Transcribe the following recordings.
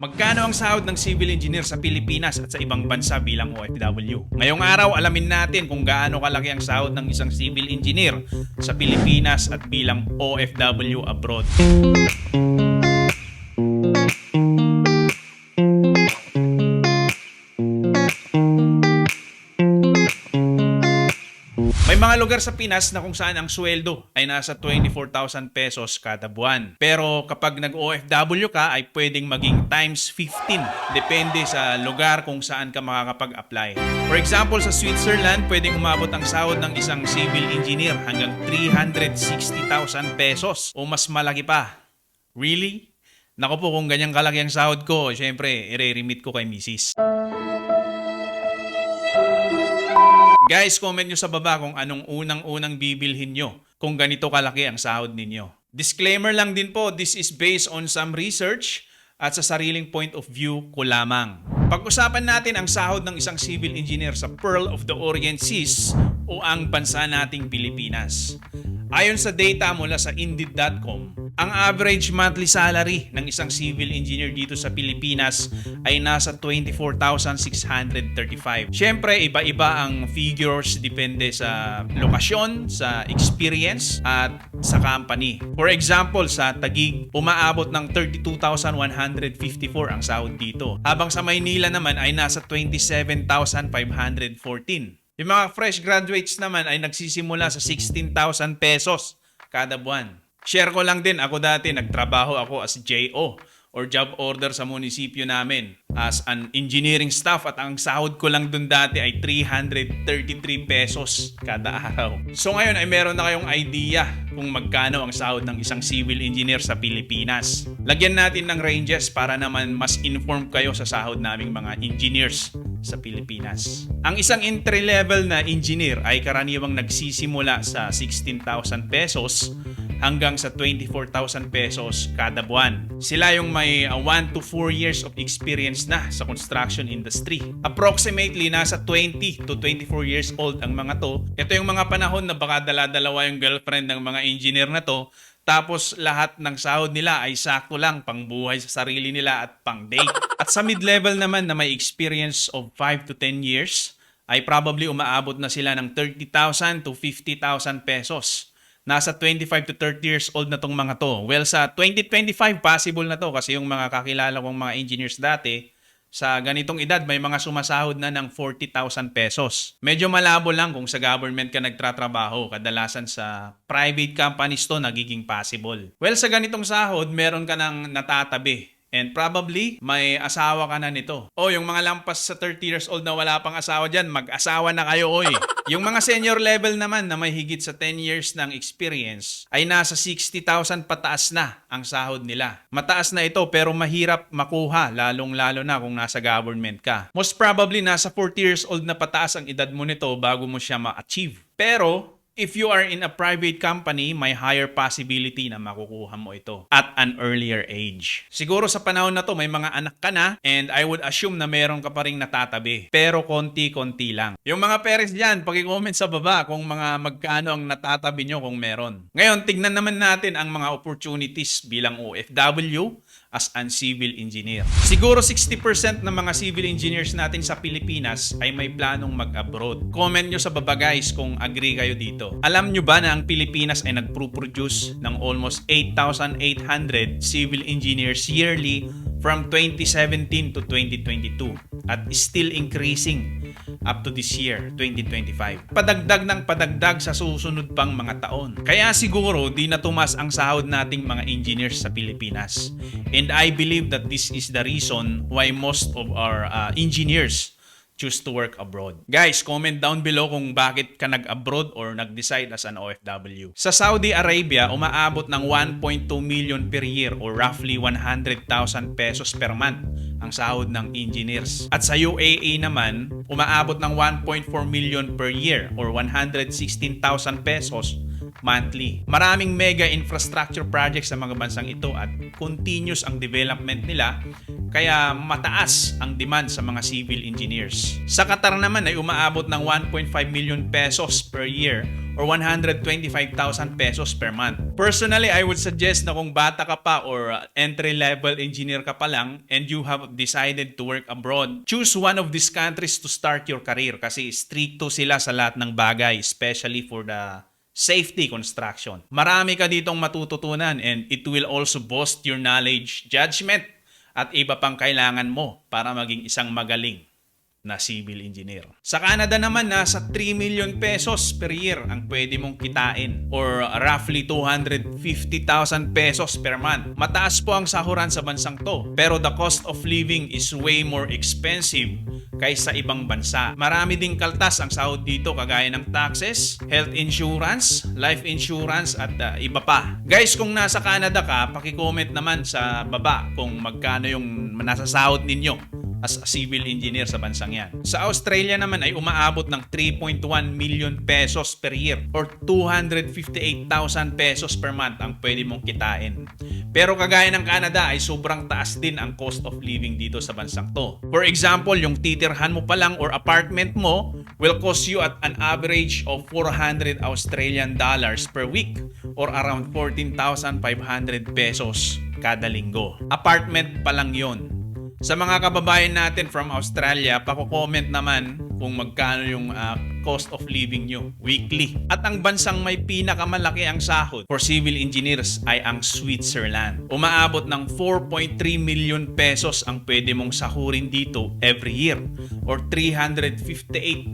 Magkano ang sahod ng civil engineer sa Pilipinas at sa ibang bansa bilang OFW? Ngayong araw, alamin natin kung gaano kalaki ang sahod ng isang civil engineer sa Pilipinas at bilang OFW abroad. Mga lugar sa Pinas na kung saan ang sweldo ay nasa 24,000 pesos kada buwan. Pero kapag nag-OFW ka ay pwedeng maging times 15. Depende sa lugar kung saan ka makakapag-apply. For example, sa Switzerland, pwedeng umabot ang sahod ng isang civil engineer hanggang 360,000 pesos o mas malaki pa. Really? Nako po, kung ganyang kalaki ang sahod ko, syempre, ire-remit ko kay misis. Guys, comment nyo sa baba kung anong unang-unang bibilhin nyo kung ganito kalaki ang sahod ninyo. Disclaimer lang din po, this is based on some research at sa sariling point of view ko lamang. Pag-usapan natin ang sahod ng isang civil engineer sa Pearl of the Orient Seas o ang bansa nating Pilipinas. Ayon sa data mula sa Indeed.com, ang average monthly salary ng isang civil engineer dito sa Pilipinas ay nasa 24,635. Siyempre, iba-iba ang figures depende sa lokasyon, sa experience, at sa company. For example, sa Tagig, umaabot ng 32,154 ang sahod dito. Habang sa Maynila naman ay nasa 27,514. Yung mga fresh graduates naman ay nagsisimula sa 16,000 pesos kada buwan. Share ko lang din, ako dati nagtrabaho ako as JO or job order sa munisipyo namin as an engineering staff at ang sahod ko lang dun dati ay 333 pesos kada araw. So ngayon ay meron na kayong idea kung magkano ang sahod ng isang civil engineer sa Pilipinas. Lagyan natin ng ranges para naman mas informed kayo sa sahod naming mga engineers sa Pilipinas. Ang isang entry level na engineer ay karaniwang nagsisimula sa 16,000 pesos hanggang sa 24,000 pesos kada buwan. Sila yung may 1 to 4 years of experience na sa construction industry. Approximately nasa 20 to 24 years old ang mga to. Ito yung mga panahon na baka dala-dalawa yung girlfriend ng mga engineer na to tapos lahat ng sahod nila ay sakto lang pang buhay sa sarili nila at pang date. At sa mid-level naman na may experience of 5 to 10 years ay probably umaabot na sila ng 30,000 to 50,000 pesos nasa 25 to 30 years old na tong mga to. Well, sa 2025, possible na to kasi yung mga kakilala kong mga engineers dati, sa ganitong edad, may mga sumasahod na ng 40,000 pesos. Medyo malabo lang kung sa government ka nagtratrabaho. Kadalasan sa private companies to nagiging possible. Well, sa ganitong sahod, meron ka ng natatabi. And probably, may asawa ka na nito. O, yung mga lampas sa 30 years old na wala pang asawa dyan, mag-asawa na kayo, oy. Yung mga senior level naman na may higit sa 10 years ng experience, ay nasa 60,000 pataas na ang sahod nila. Mataas na ito pero mahirap makuha, lalong-lalo na kung nasa government ka. Most probably, nasa 40 years old na pataas ang edad mo nito bago mo siya ma-achieve. Pero, If you are in a private company, may higher possibility na makukuha mo ito at an earlier age. Siguro sa panahon na to, may mga anak ka na and I would assume na meron ka pa rin natatabi. Pero konti-konti lang. Yung mga parents dyan, pag-comment sa baba kung mga magkano ang natatabi nyo kung meron. Ngayon, tignan naman natin ang mga opportunities bilang OFW as an civil engineer. Siguro 60% ng mga civil engineers natin sa Pilipinas ay may planong mag-abroad. Comment nyo sa baba guys kung agree kayo dito. Alam nyo ba na ang Pilipinas ay nagpro-produce ng almost 8,800 civil engineers yearly from 2017 to 2022 at still increasing up to this year, 2025. Padagdag ng padagdag sa susunod pang mga taon. Kaya siguro di na tumas ang sahod nating mga engineers sa Pilipinas. And I believe that this is the reason why most of our uh, engineers choose to work abroad. Guys, comment down below kung bakit ka nag-abroad or nag-decide as an OFW. Sa Saudi Arabia, umaabot ng 1.2 million per year or roughly 100,000 pesos per month ang sahod ng engineers. At sa UAE naman, umaabot ng 1.4 million per year or 116,000 pesos monthly. Maraming mega infrastructure projects sa mga bansang ito at continuous ang development nila kaya mataas ang demand sa mga civil engineers. Sa Qatar naman ay umaabot ng 1.5 million pesos per year or or 125,000 pesos per month. Personally, I would suggest na kung bata ka pa or uh, entry-level engineer ka pa lang and you have decided to work abroad, choose one of these countries to start your career kasi stricto sila sa lahat ng bagay, especially for the safety construction. Marami ka ditong matututunan and it will also boost your knowledge, judgment, at iba pang kailangan mo para maging isang magaling na civil engineer. Sa Canada naman, nasa 3 million pesos per year ang pwede mong kitain or roughly 250,000 pesos per month. Mataas po ang sahuran sa bansang to pero the cost of living is way more expensive kaysa ibang bansa. Marami ding kaltas ang sahod dito kagaya ng taxes, health insurance, life insurance at uh, iba pa. Guys, kung nasa Canada ka, paki-comment naman sa baba kung magkano yung nasa sahod ninyo as a civil engineer sa bansang yan. Sa Australia naman ay umaabot ng 3.1 million pesos per year or 258,000 pesos per month ang pwede mong kitain. Pero kagaya ng Canada ay sobrang taas din ang cost of living dito sa bansang to. For example, yung titirhan mo pa lang or apartment mo will cost you at an average of 400 Australian dollars per week or around 14,500 pesos kada linggo. Apartment pa lang yon. Sa mga kababayan natin from Australia, pako-comment naman kung magkano yung ah, cost of living nyo weekly. At ang bansang may pinakamalaki ang sahod for civil engineers ay ang Switzerland. Umaabot ng 4.3 million pesos ang pwede mong sahurin dito every year or 358,000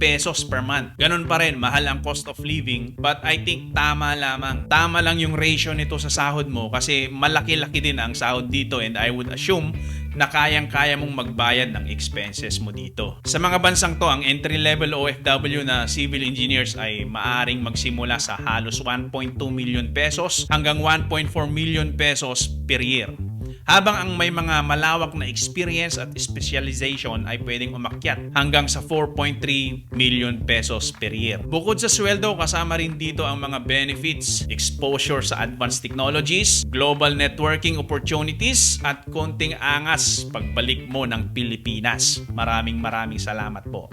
pesos per month. Ganun pa rin, mahal ang cost of living but I think tama lamang. Tama lang yung ratio nito sa sahod mo kasi malaki-laki din ang sahod dito and I would assume na kayang-kaya mong magbayad ng expenses mo dito. Sa mga bansang to, ang entry-level OFW na civil engineers ay maaring magsimula sa halos 1.2 million pesos hanggang 1.4 million pesos per year. Habang ang may mga malawak na experience at specialization ay pwedeng umakyat hanggang sa 4.3 million pesos per year. Bukod sa sweldo, kasama rin dito ang mga benefits, exposure sa advanced technologies, global networking opportunities, at konting angas pagbalik mo ng Pilipinas. Maraming maraming salamat po.